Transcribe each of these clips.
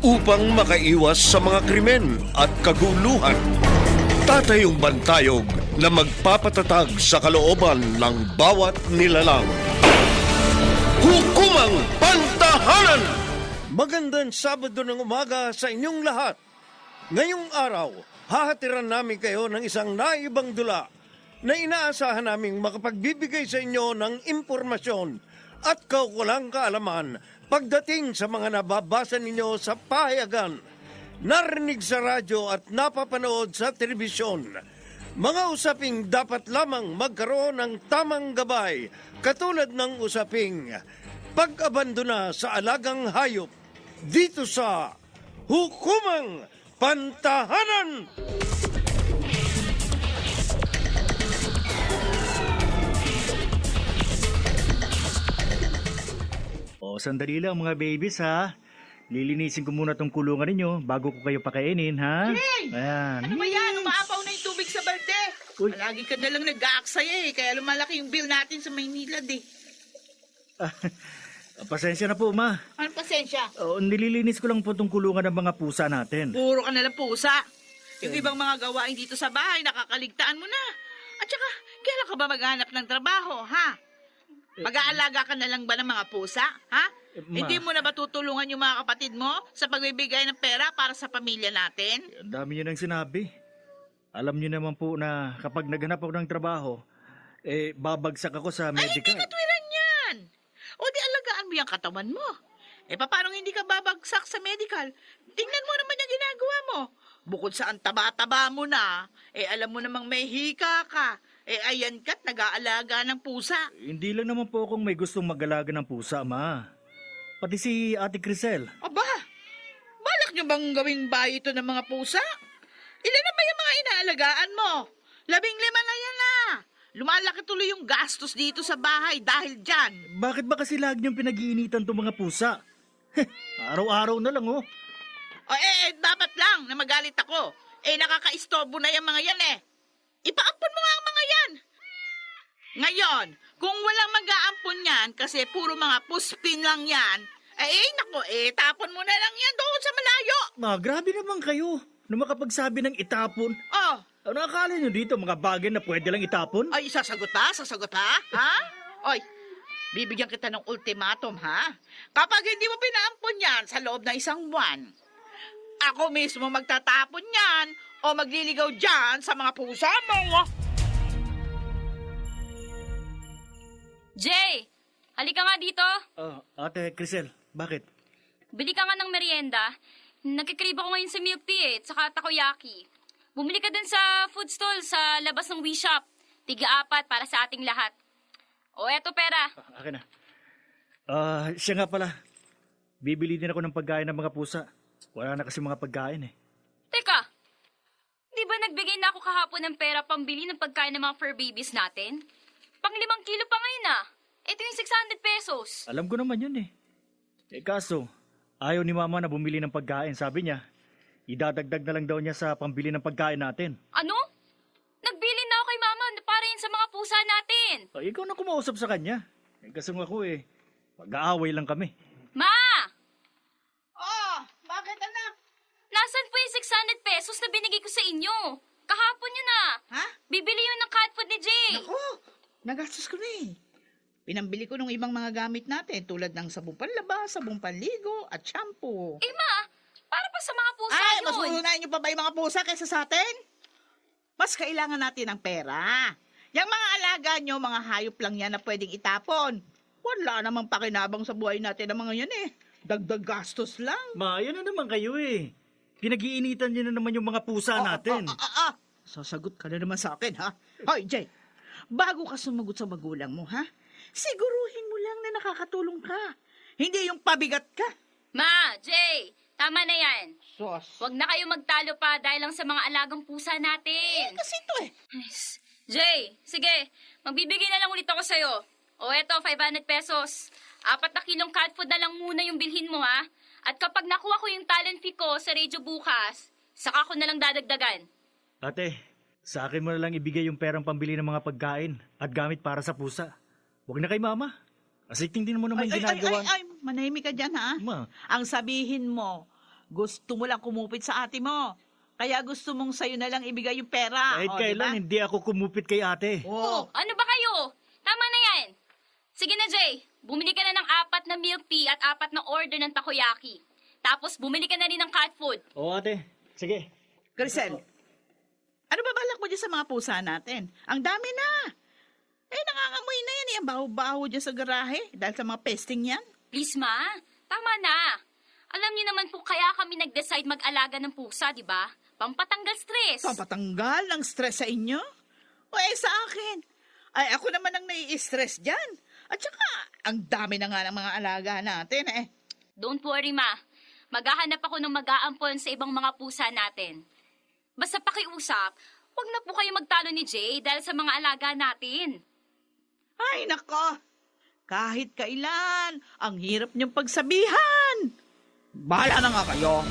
upang makaiwas sa mga krimen at kaguluhan. Tatayong bantayog na magpapatatag sa kalooban ng bawat nilalang. Hukumang Pantahanan! Magandang Sabado ng umaga sa inyong lahat. Ngayong araw, hahatiran namin kayo ng isang naibang dula na inaasahan naming makapagbibigay sa inyo ng impormasyon at kaukulang kaalaman pagdating sa mga nababasa ninyo sa pahayagan, narinig sa radyo at napapanood sa telebisyon. Mga usaping dapat lamang magkaroon ng tamang gabay katulad ng usaping pag-abandona sa alagang hayop dito sa Hukumang Pantahanan! O, sandali lang mga babies ha. Lilinisin ko muna tong kulungan ninyo bago ko kayo pakainin ha. Hey! Ayan. Ano ba yan? Umaapaw na yung tubig sa balde. Uy. Lagi ka na lang nag-aaksaya eh. Kaya lumalaki yung bill natin sa Maynila eh. Pasensya na po ma. Anong pasensya? O, nililinis ko lang po tong kulungan ng mga pusa natin. Puro ka nalang pusa. Yung ibang mga gawain dito sa bahay, nakakaligtaan mo na. At saka, kailan ka ba maghanap ng trabaho, ha? Mag-aalaga ka na lang ba ng mga pusa, ha? Eh, ma. Hindi mo na ba tutulungan yung mga kapatid mo sa pagbibigay ng pera para sa pamilya natin? Ang dami nyo nang sinabi. Alam nyo naman po na kapag naghanap ako ng trabaho, eh, babagsak ako sa Ay, hindi medical. katwiran yan. O di alagaan mo yung katawan mo. Eh, paano hindi ka babagsak sa medical? Tingnan mo naman yung ginagawa mo. Bukod sa ang taba-taba mo na, eh alam mo namang may hika ka. Eh ayan ka't nag-aalaga ng pusa. Hindi lang naman po akong may gustong mag-alaga ng pusa, ma. Pati si Ate Crisel. Aba, balak nyo bang gawing bahay ito ng mga pusa? Ilan na ba yung mga inaalagaan mo? Labing lima na yan na. Lumalaki tuloy yung gastos dito sa bahay dahil dyan. Bakit ba kasi lagi niyong pinag-iinitan tong mga pusa? Heh, Araw-araw na lang, oh. O eh, eh, dapat lang na magalit ako. Eh, nakaka-istorbo na yung mga yan eh. Ipaampon mo nga ang mga yan. Ngayon, kung walang mag-aampon yan, kasi puro mga puspin lang yan, eh, eh nako, eh, tapon mo na lang yan doon sa malayo. Ma, grabe naman kayo. Nung makapagsabi ng itapon. Oh, Ano akala nyo dito, mga bagay na pwede lang itapon? ay, sasagot ha? Sasagot ha? Ha? Oy, bibigyan kita ng ultimatum ha? Kapag hindi mo pinaampon yan sa loob ng isang buwan, ako mismo magtatapon yan o magliligaw dyan sa mga pusa mo. Jay! Halika nga dito. Ah, ate Crisel, bakit? Bili ka nga ng merienda. Nagkikrib ako ngayon sa milk tea eh, at saka takoyaki. Bumili ka dun sa food stall sa labas ng We Shop. Tiga-apat para sa ating lahat. O eto pera. Ah, akin na. Ah, siya nga pala. Bibili din ako ng pagkain ng mga pusa. Wala na kasi mga pagkain eh. Teka, di ba nagbigay na ako kahapon ng pera pambili ng pagkain ng mga fur babies natin? Pang limang kilo pa ngayon ah. Ito yung 600 pesos. Alam ko naman yun eh. Eh kaso, ayaw ni mama na bumili ng pagkain. Sabi niya, idadagdag na lang daw niya sa pambili ng pagkain natin. Ano? Nagbili na ako kay mama para yun sa mga pusa natin. Ah, ikaw na kumausap sa kanya. Eh, kasi nga ako eh, mag-aaway lang kami. Ma! Oh, bakit anak? Nasaan po yung 600 pesos na inyo? Kahapon yun ah. Ha? Bibili yun ng cat food ni Jay. Naku, nagastos ko na eh. Pinambili ko ng ibang mga gamit natin tulad ng sabong panlaba, sabong panligo at shampoo. Eh ma, para pa sa mga pusa Ay, yun. mas uunahin niyo pa ba yung mga pusa kaysa sa atin? Mas kailangan natin ng pera. Yung mga alaga nyo, mga hayop lang yan na pwedeng itapon. Wala namang pakinabang sa buhay natin ng mga yan eh. Dagdag gastos lang. Ma, yan na naman kayo eh. Pinag-iinitan niyo na naman yung mga pusa natin. Ah, ah, ah, ah. Sasagot ka na naman sa akin, ha? Hoy, Jay, bago ka sumagot sa magulang mo, ha? Siguruhin mo lang na nakakatulong ka. Hindi yung pabigat ka. Ma, Jay, Tama na yan. Sos. Huwag na kayo magtalo pa dahil lang sa mga alagang pusa natin. Kasi ito eh. Yes. Jay, sige. Magbibigay na lang ulit ako sa'yo. O eto, 500 pesos. Apat na kilong cat food na lang muna yung bilhin mo, ha? At kapag nakuha ko yung talent fee ko sa radio bukas, saka ko na lang dadagdagan. Ate, sa akin mo na lang ibigay yung perang pambili ng mga pagkain at gamit para sa pusa. Huwag na kay mama. Asiting din mo naman Ay, ay, ay, ginagawa. ay, ay, manahimik ka dyan ha. Ma, Ang sabihin mo, gusto mo lang kumupit sa ate mo. Kaya gusto mong sa'yo na lang ibigay yung pera. kahit O, kailan diba? hindi ako kumupit kay ate. Oo. Oh, ano ba kayo? Tama na yan. Sige na, Jay. Bumili ka na ng apat na milk tea at apat na order ng takoyaki. Tapos bumili ka na rin ng cat food. Oo ate, sige. Crisel, ano ba balak mo dyan sa mga pusa natin? Ang dami na. Eh, nangangamoy na yan. eh. Ang baho-baho dyan sa garahe. Dahil sa mga pesting yan. Please, ma. Tama na. Alam niyo naman po kaya kami nag-decide mag-alaga ng pusa, di ba? Pampatanggal stress. Pampatanggal ng stress sa inyo? O eh, sa akin. Ay, ako naman ang nai-stress dyan. At saka, ang dami na nga ng mga alaga natin eh. Don't worry, ma. Maghahanap ako ng mag-aampon sa ibang mga pusa natin. Basta pakiusap, huwag na po kayo magtalo ni Jay dahil sa mga alaga natin. Ay, nako. Kahit kailan, ang hirap niyong pagsabihan. Bahala na nga kayo.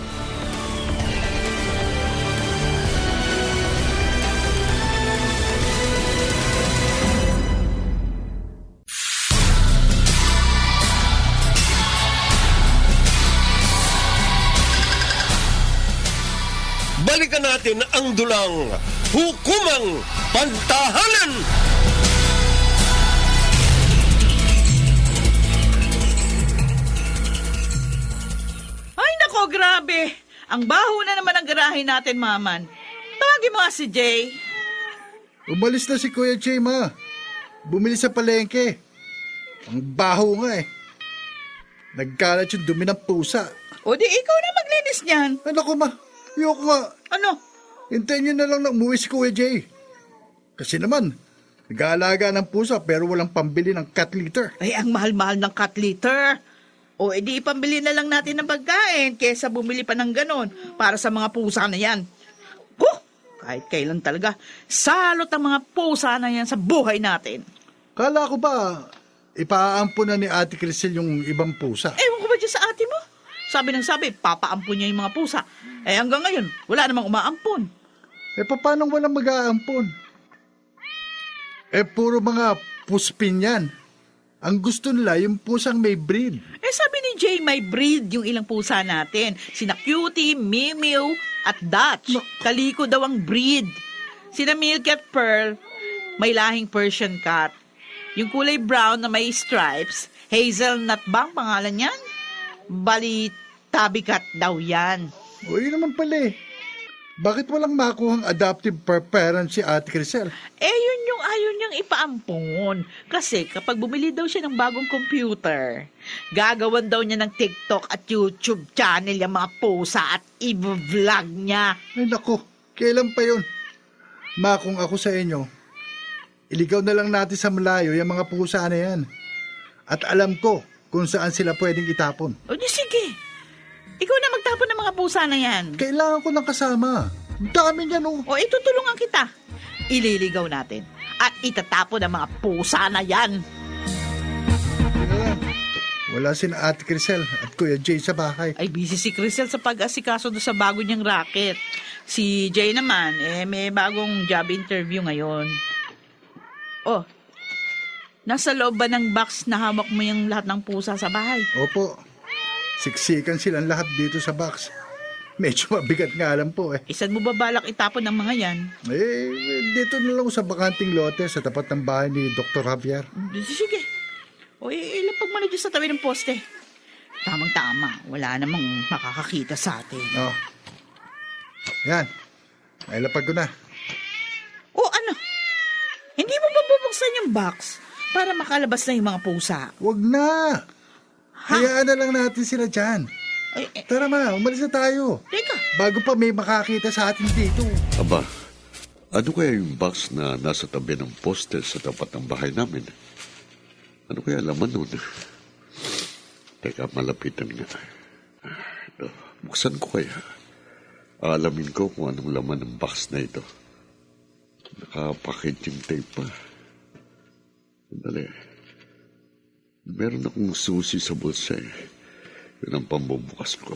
Balikan natin ang dulang hukumang pantahanan. Ay, nako, grabe. Ang baho na naman ang garahe natin, Maman. Tawagin mo nga si Jay. Umalis na si Kuya Jay, ma. Bumili sa palengke. Ang baho nga eh. Nagkalat yung dumi ng pusa. O di ikaw na maglinis niyan. Ay, naku ma. Ayoko nga. Ano? Hintayin niyo na lang na umuwi si Kuya Jay. Kasi naman, nag-aalaga ng pusa pero walang pambili ng cat litter. Ay, ang mahal-mahal ng cat litter. O edi ipambili na lang natin ng pagkain kesa bumili pa ng ganon para sa mga pusa na yan. Huh! Kahit kailan talaga, salot ang mga pusa na yan sa buhay natin. Kala ko ba, ipaampo na ni Ate Crisel yung ibang pusa. Ewan ko ba dyan sa ate mo? Sabi ng sabi, papaampun niya yung mga pusa. Eh hanggang ngayon, wala namang umaampon. Eh, paano walang mag-aampon? Eh, puro mga puspin yan. Ang gusto nila, yung pusang may breed. Eh sabi ni Jay, may breed yung ilang pusa natin. Sina Cutie, Mew at Dutch. Kaliko daw ang breed. Sina Milk at Pearl, may lahing Persian cat. Yung kulay brown na may stripes, hazelnut bang pangalan yan? Bali, tabby cat daw yan. O, yun naman pala eh. Bakit walang makuhang adoptive per parent si Ate Crisel? Eh, yun yung ayaw niyang ipaampon. Kasi kapag bumili daw siya ng bagong computer, gagawan daw niya ng TikTok at YouTube channel yung mga pusa at i-vlog niya. Ay nako, kailan pa yun? Ma, kung ako sa inyo, iligaw na lang natin sa malayo yung mga pusa na yan. At alam ko kung saan sila pwedeng itapon. O di sige, ikaw na magtapon ng mga pusa na yan. Kailangan ko ng kasama. Ang Dami niyan oh. O itutulungan kita. Ililigaw natin. At itatapon ang mga pusa na yan. Wala si Ate Crisel at Kuya Jay sa bahay. Ay, busy si Crisel sa pag-asikaso doon sa bago niyang racket. Si Jay naman, eh, may bagong job interview ngayon. Oh, nasa loob ba ng box na hawak mo yung lahat ng pusa sa bahay? Opo, siksikan silang lahat dito sa box. Medyo mabigat nga alam po eh. Isan mo ba balak itapon ng mga yan? Eh, dito na lang sa bakanting lote sa tapat ng bahay ni Dr. Javier. Sige. O, eh, ilapag mo na dyan sa tabi ng poste. Tamang-tama. Wala namang makakakita sa atin. Oh. Yan. Nailapag ko na. O ano? Hindi mo ba bubuksan yung box para makalabas na yung mga pusa? Huwag na. Hayaan na lang natin sila dyan. Ay, eh, Tara ma, umalis na tayo. teka. Bago pa may makakita sa atin dito. Aba, ano kaya yung box na nasa tabi ng poste sa tapat ng bahay namin? Ano kaya laman nun? Teka, malapitan nga. Ano? Buksan ko kaya. Alamin ko kung anong laman ng box na ito. Nakapakit yung tape pa. Sandali. Meron akong susi sa bulsa eh. Yun ang pambubukas ko.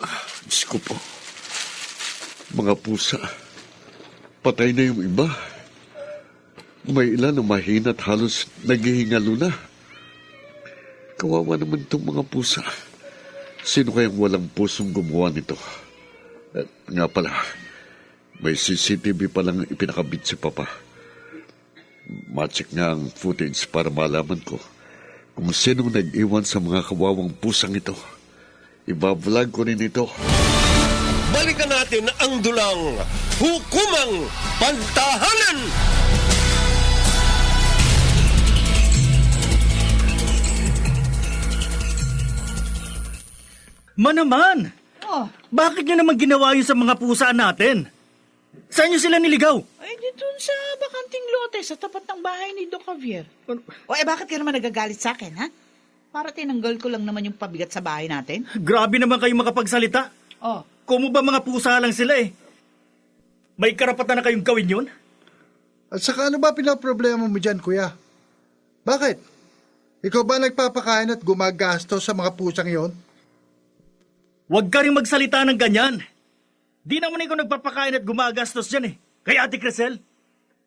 Ah, Diyos ko po. Mga pusa. Patay na yung iba. May ilan na mahina at halos naghihingalo na. Kawawa naman itong mga pusa. Sino kayang walang pusong gumawa nito? At nga pala, may CCTV pa lang ipinakabit si Papa. Macheck nga ang footage para malaman ko kung sino nag-iwan sa mga kawawang pusang ito. Iba-vlog ko rin ito. Balikan natin ang dulang hukumang pantahanan! Manaman! Oh, Bakit niyo naman ginawa yun sa mga pusa natin? Saan niyo sila niligaw? ay di dun sa bakanting lote sa tapat ng bahay ni Doc Javier. O eh bakit ka naman nagagalit sa akin, ha? Para tinanggal ko lang naman yung pabigat sa bahay natin. Grabe naman kayo makapagsalita. Oh, Kumo ba mga pusa lang sila eh? May karapatan na kayong gawin yun? At saka ano ba pinaproblema mo dyan, kuya? Bakit? Ikaw ba nagpapakain at gumagastos sa mga pusang yon? Huwag ka rin magsalita ng ganyan. Di naman ikaw nagpapakain at gumagastos dyan eh. Kaya Ate Crisel,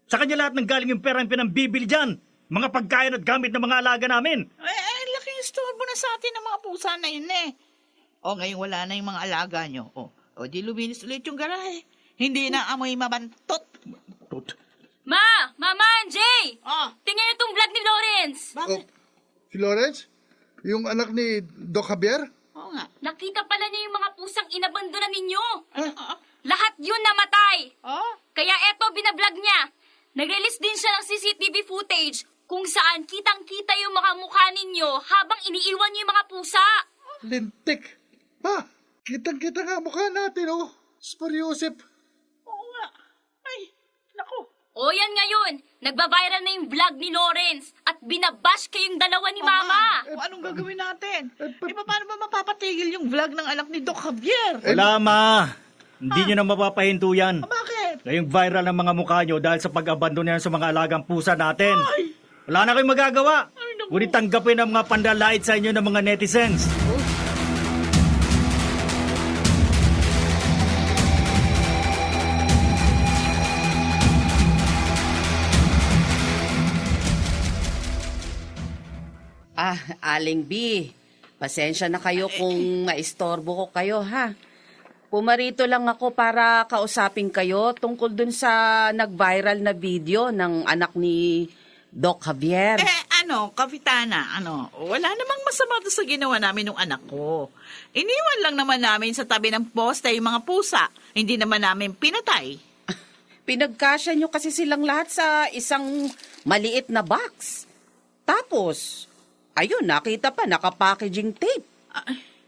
sa kanya lahat ng galing yung pera yung pinambibili dyan. Mga pagkain at gamit ng mga alaga namin. eh, eh laking istorbo na sa atin ng mga pusa na yun eh. O ngayon wala na yung mga alaga nyo. O, o di luminis ulit yung garahe. Hindi na amoy mabantot. Ma! Mama! Jay! Oh, Tingnan niyo tong vlog ni Lawrence! bakit? Si Lawrence? Yung anak ni Doc Javier? Oo nga. Nakita pala niya yung mga pusang inabandonan ninyo. Ah, ah, Lahat yun namatay. ah. Kaya eto, binablog niya. Nag-release din siya ng CCTV footage kung saan kitang-kita yung mga mukha ninyo habang iniiwan niyo yung mga pusa. Lintik. Pa, kitang-kita nga mukha natin, oh. Sporyosip. Oo nga. Ay, naku. O yan ngayon, nagba-viral na yung vlog ni Lawrence binabash kayong dalawa ni Mama. O anong gagawin natin? Eh, paano ba mapapatigil yung vlog ng anak ni Doc Javier? Wala ma. Hindi nyo na mapapahinto yan. Bakit? Ngayong viral ng mga mukha nyo dahil sa pag-abandon yan sa mga alagang pusa natin. Wala na kayong magagawa. Ngunit tanggapin ang mga pandalait sa inyo ng mga netizens. Aling B, pasensya na kayo kung maistorbo ko kayo, ha? Pumarito lang ako para kausapin kayo tungkol dun sa nag-viral na video ng anak ni Doc Javier. Eh, ano, Kapitana, ano, wala namang masama sa ginawa namin ng anak ko. Iniwan lang naman namin sa tabi ng poste yung mga pusa. Hindi naman namin pinatay. Pinagkasya nyo kasi silang lahat sa isang maliit na box. Tapos, ayun, nakita pa, naka-packaging tape.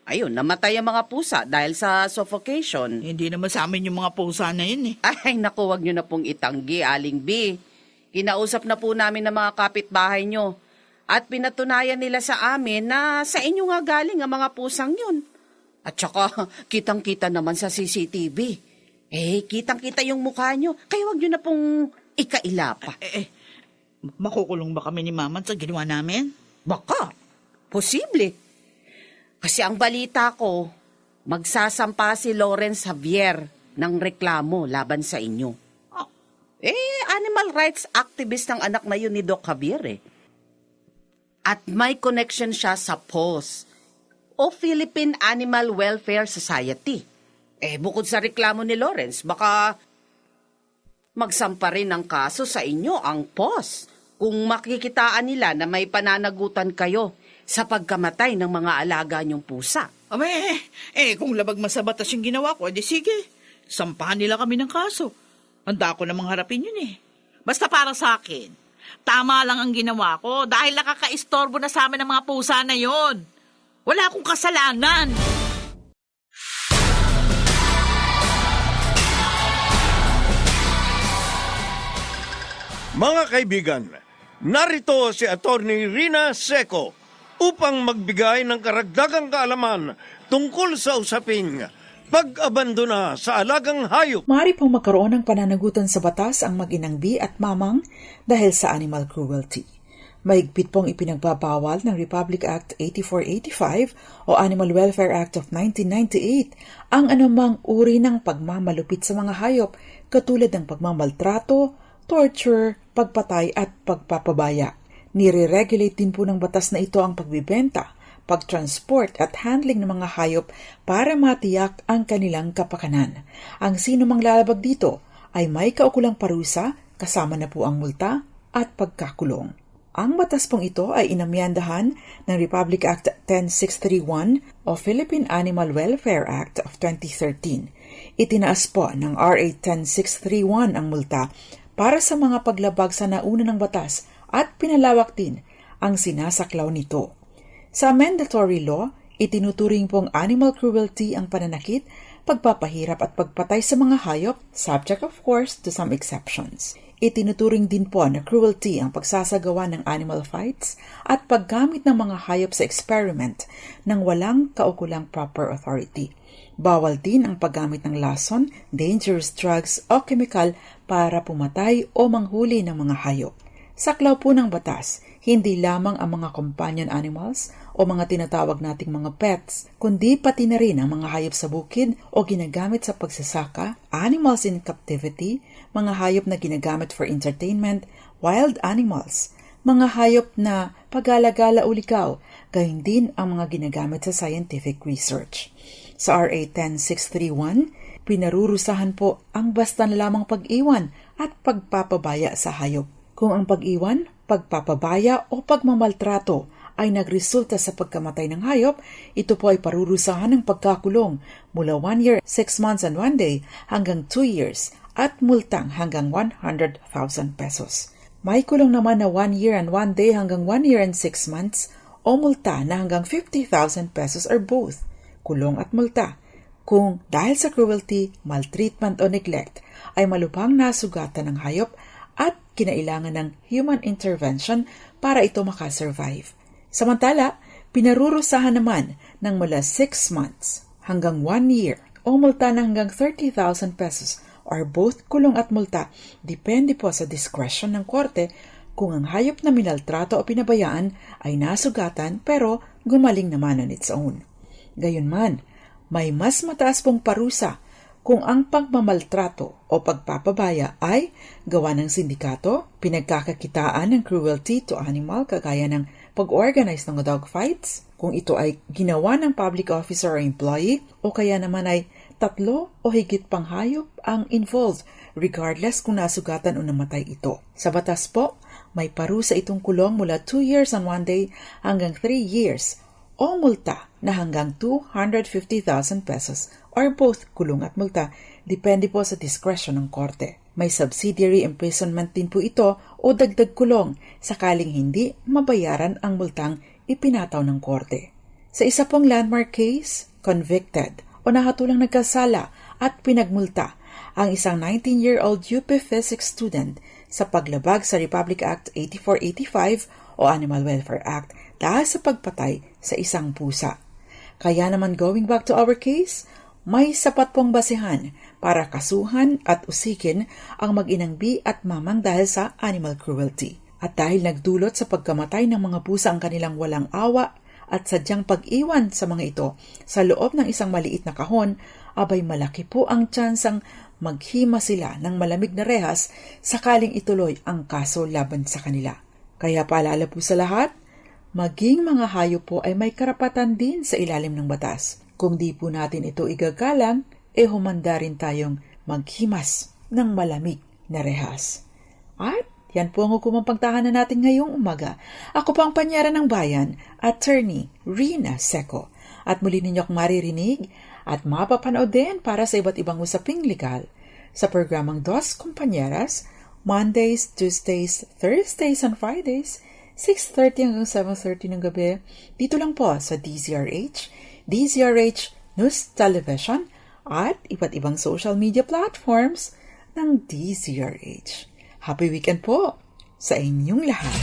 Ayun, namatay ang mga pusa dahil sa suffocation. Hindi naman sa amin yung mga pusa na yun eh. Ay, naku, wag nyo na pong itanggi, Aling B. Kinausap na po namin ng mga kapitbahay nyo. At pinatunayan nila sa amin na sa inyo nga galing ang mga pusang yun. At saka, kitang-kita naman sa CCTV. Eh, kitang-kita yung mukha nyo. Kaya wag nyo na pong ikaila pa. Eh, eh, makukulong ba kami ni Mama sa ginawa namin? Baka. Posible. Kasi ang balita ko, magsasampa si Lawrence Javier ng reklamo laban sa inyo. Oh, Eh, animal rights activist ang anak na yun ni Doc Javier eh. At may connection siya sa POS o Philippine Animal Welfare Society. Eh, bukod sa reklamo ni Lawrence, baka magsampa rin ng kaso sa inyo ang POS kung makikitaan nila na may pananagutan kayo sa pagkamatay ng mga alaga niyong pusa. Abe, eh, eh, kung labag masabatas yung ginawa ko, edi sige. Sampahan nila kami ng kaso. Handa ko namang harapin yun eh. Basta para sa akin, tama lang ang ginawa ko dahil nakakaistorbo na sa amin ang mga pusa na yon. Wala akong kasalanan. Mga kaibigan, narito si Attorney Rina Seco upang magbigay ng karagdagang kaalaman tungkol sa usaping pag-abandona sa alagang hayop. Maaari pong magkaroon ng pananagutan sa batas ang mag-inang bi at mamang dahil sa animal cruelty. Mahigpit pong ipinagbabawal ng Republic Act 8485 o Animal Welfare Act of 1998 ang anumang uri ng pagmamalupit sa mga hayop katulad ng pagmamaltrato, torture, pagpatay at pagpapabaya. Nire-regulate din po ng batas na ito ang pagbibenta, pagtransport at handling ng mga hayop para matiyak ang kanilang kapakanan. Ang sino mang lalabag dito ay may kaukulang parusa kasama na po ang multa at pagkakulong. Ang batas pong ito ay inamyandahan ng Republic Act 10631 o Philippine Animal Welfare Act of 2013. Itinaas po ng RA 10631 ang multa para sa mga paglabag sa nauna ng batas at pinalawak din ang sinasaklaw nito. Sa mandatory law, itinuturing pong animal cruelty ang pananakit, pagpapahirap at pagpatay sa mga hayop, subject of course to some exceptions. Itinuturing din po na cruelty ang pagsasagawa ng animal fights at paggamit ng mga hayop sa experiment ng walang kaukulang proper authority. Bawal din ang paggamit ng lason, dangerous drugs o chemical para pumatay o manghuli ng mga hayop. Saklaw po ng batas, hindi lamang ang mga companion animals o mga tinatawag nating mga pets, kundi pati na rin ang mga hayop sa bukid o ginagamit sa pagsasaka, animals in captivity, mga hayop na ginagamit for entertainment, wild animals, mga hayop na pag-alagala o likaw, gayon din ang mga ginagamit sa scientific research. Sa RA 10631, pinarurusahan po ang basta na lamang pag-iwan at pagpapabaya sa hayop. Kung ang pag-iwan, pagpapabaya o pagmamaltrato ay nagresulta sa pagkamatay ng hayop, ito po ay parurusahan ng pagkakulong mula 1 year, 6 months and 1 day hanggang 2 years at multang hanggang 100,000 pesos. May kulong naman na 1 year and 1 day hanggang 1 year and 6 months o multa na hanggang 50,000 pesos or both, kulong at multa. Kung dahil sa cruelty, maltreatment o neglect ay malupang nasugatan ng hayop at kinailangan ng human intervention para ito makasurvive. Samantala, pinarurusahan naman ng mula 6 months hanggang 1 year o multa na hanggang 30,000 pesos or both kulong at multa depende po sa discretion ng korte kung ang hayop na minaltrato o pinabayaan ay nasugatan pero gumaling naman on its own. Gayunman, may mas mataas pong parusa kung ang pagmamaltrato o pagpapabaya ay gawa ng sindikato, pinagkakakitaan ng cruelty to animal kagaya ng pag-organize ng dog fights, kung ito ay ginawa ng public officer or employee, o kaya naman ay tatlo o higit pang hayop ang involved regardless kung nasugatan o namatay ito. Sa batas po, may parusa itong kulong mula 2 years and 1 day hanggang 3 years o multa na hanggang 250,000 pesos or both kulong at multa depende po sa discretion ng korte. May subsidiary imprisonment din po ito o dagdag kulong sakaling hindi mabayaran ang multang ipinataw ng korte. Sa isa pong landmark case, convicted o nakatulang nagkasala at pinagmulta ang isang 19-year-old UP Physics student sa paglabag sa Republic Act 8485 o Animal Welfare Act dahil sa pagpatay sa isang pusa. Kaya naman going back to our case, may sapat pong basehan para kasuhan at usikin ang mag-inang bi at mamang dahil sa animal cruelty. At dahil nagdulot sa pagkamatay ng mga pusa ang kanilang walang awa at sadyang pag-iwan sa mga ito sa loob ng isang maliit na kahon, abay malaki po ang tsansang maghima sila ng malamig na rehas sakaling ituloy ang kaso laban sa kanila. Kaya paalala po sa lahat, maging mga hayop po ay may karapatan din sa ilalim ng batas. Kung di po natin ito igagalang, e humanda rin tayong maghimas ng malamig na rehas. At yan po ang hukumang pagtahanan natin ngayong umaga. Ako po ang panyara ng bayan, Attorney Rina Seco. At muli ninyo akong maririnig at mapapanood din para sa iba't ibang usaping legal sa programang Dos Compañeras, Mondays, Tuesdays, Thursdays, and Fridays, 6.30 hanggang 7.30 ng gabi, dito lang po sa DZRH, DZRH News Television, at iba't ibang social media platforms ng DZRH. Happy weekend po! sa inyong lahat.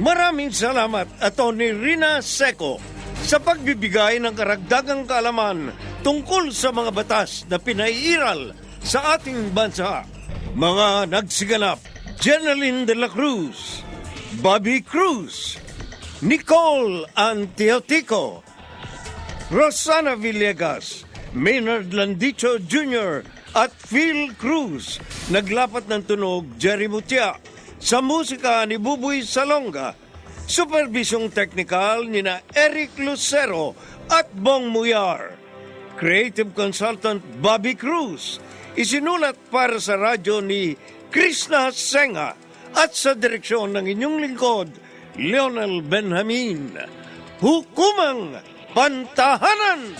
Maraming salamat, Atty. Rina Seco, sa pagbibigay ng karagdagang kaalaman tungkol sa mga batas na pinaiiral sa ating bansa. Mga nagsiganap, Jeneline de la Cruz, Bobby Cruz, Nicole Antiotico, Rosana Villegas, Maynard Landicho Jr. at Phil Cruz. Naglapat ng tunog Jerry Mutia. Sa musika ni Buboy Salonga. Supervisyong teknikal ni na Eric Lucero at Bong Muyar. Creative Consultant Bobby Cruz. Isinulat para sa radyo ni Krishna Senga at sa direksyon ng inyong lingkod, Lionel Benjamin. Hukumang Pantahanan!